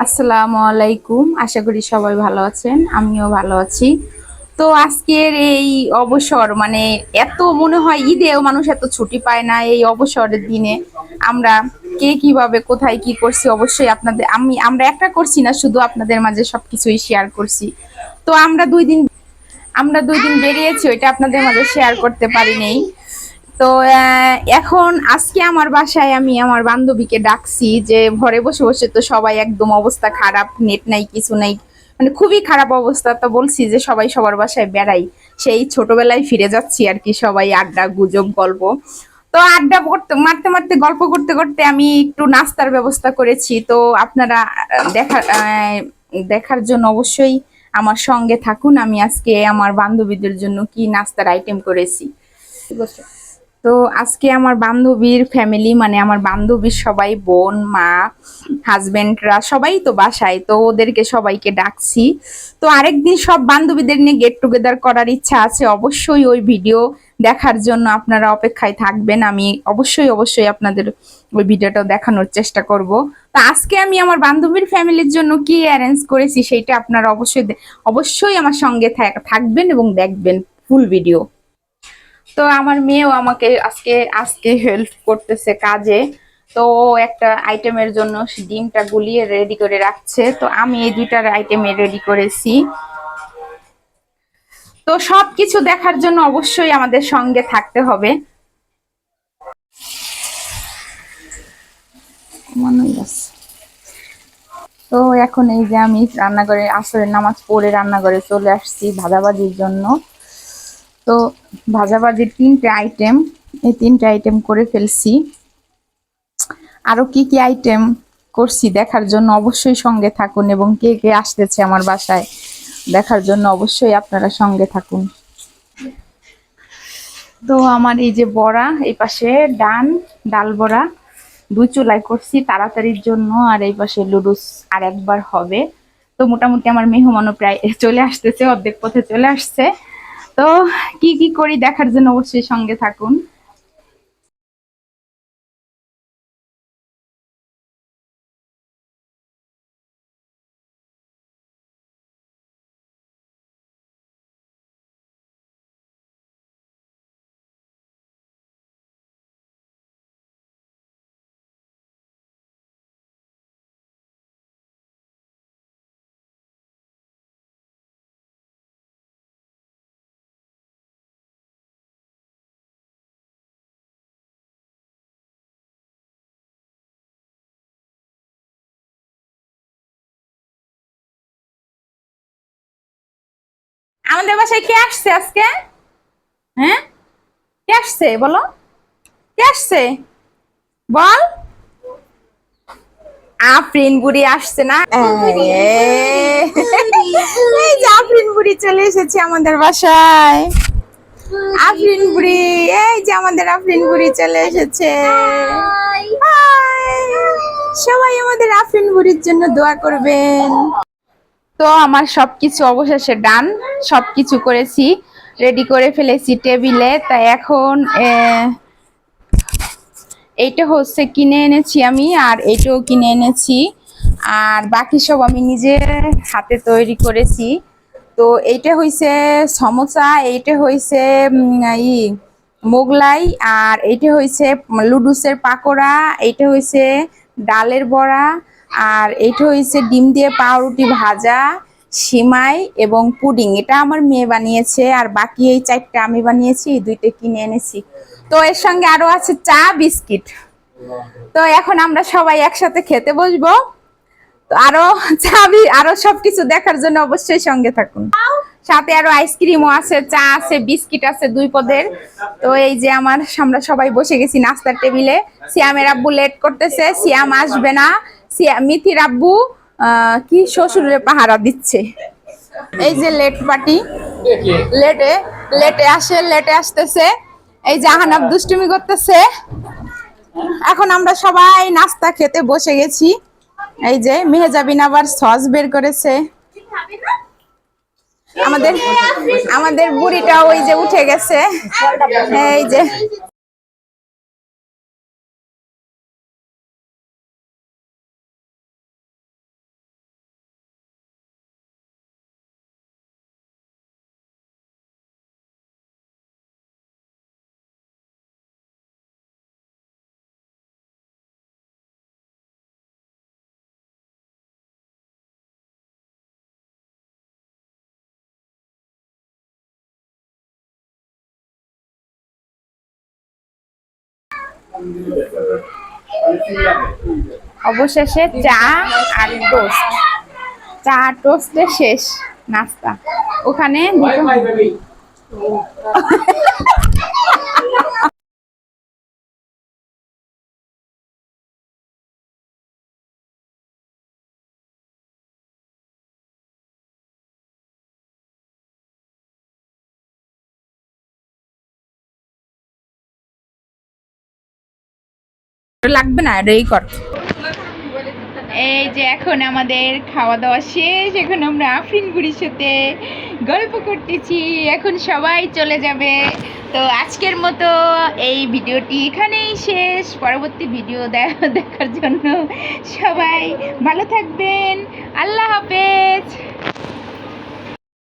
আসসালামু আলাইকুম। আশা করি সবাই ভালো আছেন, আমিও ভালো আছি। তো আজকের এই অবসর মানে এত মনে হয় ঈদেও মানুষ এত ছুটি পায় না এই অবসরের দিনে। আমরা কে কীভাবে, কোথায় কি করছি, অবশ্যই আপনাদের, আমি, আমরা একটা করছি না, শুধু আপনাদের মাঝে সবকিছুই শেয়ার করছি। তো আমরা দুই দিন, আমরা দুই দিন বেরিয়েছি, ওইটা আপনাদের মাঝে শেয়ার করতে পারি নেই। তো এখন আজকে আমার বাসায় আমি আমার বান্ধবীকে ডাকছি যে ঘরে বসে বসে তো সবাই একদম অবস্থা খারাপ, নেট নাই, কিছু নাই। মানে খুবই খারাপ অবস্থা তো বলছি যে সবাই সবার বাসায় বেড়াই। সেই ছোটবেলায় ফিরে যাচ্ছি আর কি, সবাই আড্ডা, গুজব, গল্প। তো আড্ডা করতে, মারতে মারতে, গল্প করতে করতে আমি একটু নাস্তার ব্যবস্থা করেছি। তো আপনারা দেখা দেখার জন্য অবশ্যই আমার সঙ্গে থাকুন। আমি আজকে আমার বান্ধবীদের জন্য কি নাস্তার আইটেম করেছি। তো আজকে আমার বান্ধবীর ফ্যামিলি মানে আমার বান্ধবীর সবাই, বোন, মা হাজবেন্ডরা সবাই তো বাসায়, তো ওদেরকে সবাইকে ডাকছি। তো আরেকদিন সব বান্ধবীদের নিয়ে গেট টুগেদার করার ইচ্ছা আছে, অবশ্যই ওই ভিডিও দেখার জন্য আপনারা অপেক্ষায় থাকবেন। আমি অবশ্যই অবশ্যই আপনাদের ওই ভিডিওটা দেখানোর চেষ্টা করব। তো আজকে আমি আমার বান্ধবীর ফ্যামিলির জন্য কি অ্যারেঞ্জ করেছি, সেইটা আপনারা অবশ্যই অবশ্যই আমার সঙ্গে থাক- থাকবেন এবং দেখবেন ফুল ভিডিও তো আমার মেয়েও আমাকে আজকে আজকে হেল্প করতেছে কাজে। তো একটা আইটেমের জন্য ডিমটা গুলিয়ে রেডি করে রাখছে। তো আমি এই দুইটার আইটেমে রেডি করেছি। তো সব কিছু দেখার জন্য অবশ্যই আমাদের সঙ্গে থাকতে হবে। তো এখন এই যে আমি রান্নাঘরে, আসরের নামাজ পড়ে রান্নাঘরে চলে আসছি ভাজাভাজির জন্য। তো ভাজাভাজির তিনটে আইটেম এই তিনটে আইটেম করে ফেলছি। আরও কি কি আইটেম করছি দেখার জন্য অবশ্যই সঙ্গে থাকুন এবং কে কে আসতেছে আমার বাসায় দেখার জন্য অবশ্যই আপনারা সঙ্গে থাকুন। তো আমার এই যে বড়া, এই পাশে ডান, ডাল বড়া, দুই চুলাই করছি তাড়াতাড়ির জন্য, আর এই পাশে লুডুস আর একবার হবে। তো মোটামুটি আমার মেহমানও প্রায় চলে আসতেছে, অর্ধেক পথে চলে আসছে। তো কি কি করি দেখার জন্য অবশ্যই সঙ্গে থাকুন। আমাদের বাসায় কে আসছে আজকে? হ্যাঁ? কে আসছে? বলো। কে আসছে? বল। আফরিন বুড়ি আসছে না? এই যে আফরিন বুড়ি চলে এসেছে আমাদের বাসায়। আফরিন বুড়ি এই যে আমাদের আফরিন বুড়ি চলে এসেছে! সবাই আমাদের আফরিন বুড়ির জন্য দোয়া করবেন। তো আমার সবকিছু অবশেষে ডান, সবকিছু করেছি, রেডি করে ফেলেছি টেবিলে। তাই এখন এইটা হচ্ছে কিনে এনেছি আমি, আর এইটাও কিনে এনেছি। আর বাকি সব আমি নিজে হাতে তৈরি করেছি। তো এইটা হইছে সমোসা, এইটা হইছে ই, মোগলাই, আর এইটা হইছে লুডুসের পাকোড়া, এইটা হইছে ডালের বড়া আর এইটা হইছে ডিম দিয়ে পাউরুটি ভাজা, সিমাই এবং পুডিং। এটা আমার মেয়ে বানিয়েছে আর বাকি এই চারটা আমি বানিয়েছি, এই দুইটা কিনে এনেছি। তো এর সঙ্গে আরও আছে চা, বিস্কিট। তো এখন আমরা সবাই একসাথে খেতে বসবো। তো আরও চাবি আরও সবকিছু দেখার জন্য অবশ্যই সঙ্গে থাকুন। সাথে আরও আইসক্রিমও আছে, চা আছে, বিস্কিট আছে দুই পদের। তো এই যে আমার, আমরা সবাই বসে গেছি নাস্তার টেবিলে। সিয়ামের আব্বু লেট করতেছে, সিয়াম আসবে না। মিথির আব্বু কি শ্বশুরের পাহারা দিচ্ছে। এই যে লেট পার্টি লেটে লেটে আসে লেটে আসতেছে। এই যে জাহানাব দুষ্টুমি করতেছে। এখন আমরা সবাই নাস্তা খেতে বসে গেছি। এই যে মেহেজাবিন আবার সস বের করেছে। আমাদের আমাদের বুড়িটা ওই যে উঠে গেছে। এই যে অবশেষে চা আর টোস্ট। চা টোস্টে শেষ নাস্তা। ওখানে লাগবে না রেই কর। এই যে এখন আমাদের খাওয়া দাওয়া শেষ, এখন আমরা আফরিন গুড়ির সাথে গল্প করতেছি, এখন সবাই চলে যাবে। তো আজকের মতো এই ভিডিওটি এখানেই শেষ, পরবর্তী ভিডিও দেখার জন্য সবাই ভালো থাকবেন, আল্লাহ হাফেজ।